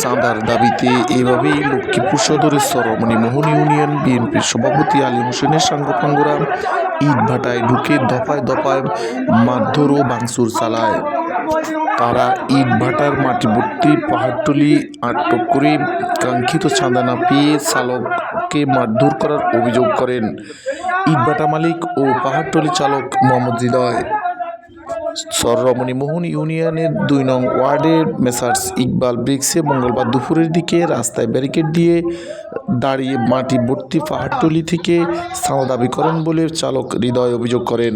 চাঁদার দাবিতে এভাবেই লক্ষ্মীপুর সদরের সরমণি মোহন ইউনিয়ন বিএনপির সভাপতি আলী হোসেনের সাঙ্গপাঙ্গরা ইট ভাটায় ঢুকে দফায় দফায় মারধর ও ভাঙচুর চালায়। তারা ইট ভাটার মাটি ভর্তি পাহাড়টলি আটক করে কাঙ্ক্ষিত চাঁদা না পেয়ে চালককে মারধর করার অভিযোগ করেন। ইটভাটা মালিক ও পাহাড়টলি চালক মোহাম্মদ হৃদয়। সররমণি মোহন ইউনিয়নের দুই নং ওয়ার্ডের মেসার্স ইকবাল ব্রিক্সে মঙ্গলবার দুপুরের দিকে রাস্তায় ব্যারিকেড দিয়ে দাঁড়িয়ে মাটি ভর্তি পাহাড়টলি থেকে স্থান দাবি করেন বলে চালক হৃদয় অভিযোগ করেন।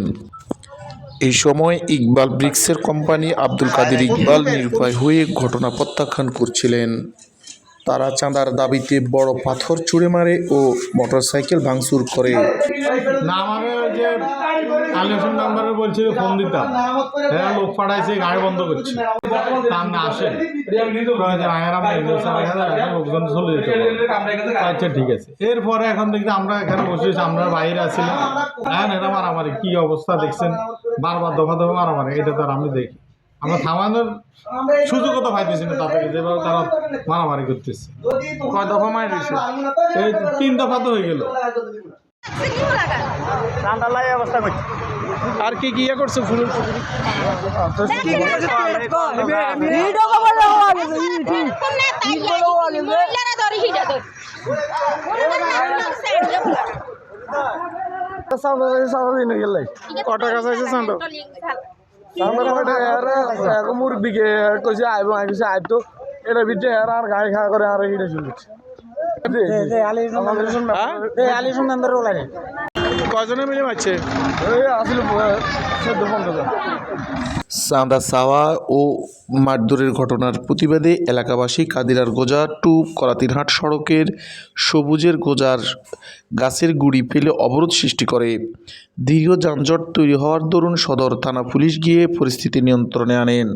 এই সময় ইকবাল ব্রিক্সের কোম্পানি আব্দুল কাদের ইকবাল নিরুপায় হয়ে ঘটনা প্রত্যাখ্যান করছিলেন। তারা চাঁদার দাবিতে বড় পাথর ছুঁড়ে মারে ও মোটরসাইকেল ভাঙচুর করে। না যে কালেকশন নাম্বারে বলছিল ফোন দিতাম। হ্যাঁ লোক পাঠাইছে গাড়ি বন্ধ করছে। তার না লোকজন চলে যেতে। আচ্ছা ঠিক আছে। এরপরে এখন দেখছি আমরা এখানে বসে আছি, আমরা বাইরে আছিলাম হ্যাঁ এটা মারামারি কি অবস্থা দেখছেন? বারবার দফা দফা মারামারি এটা তো আর আমি দেখি। আমরা থামানোর সুযোগও তো পাইতেছি না তাদেরকে যেভাবে তারা মারামারি করতেছে। কয় দফা মারি এই তিন দফা তো হয়ে গেল। অবস্থা করছে আর কি কি ইয়ে করছে ফুল? কত কাছে আছে চাঁদা? মুরব্বীকে কইছে আইব আই কইছে আইব তো এটা ভিতরে আর আর গাড়ি খাওয়া করে আর এটা শুনছি কজনে মিলে মারছে আসলে চোদ্দ পনেরো জন চাঁদা চাওয়া ও মারধরের ঘটনার প্রতিবাদে এলাকাবাসী কাদিরার গোজা টু করাতিরহাট সড়কের সবুজের গোজার গাছের গুড়ি ফেলে অবরোধ সৃষ্টি করে। দীর্ঘ যানজট তৈরি হওয়ার দরুন সদর থানা পুলিশ গিয়ে পরিস্থিতি নিয়ন্ত্রণে আনেন।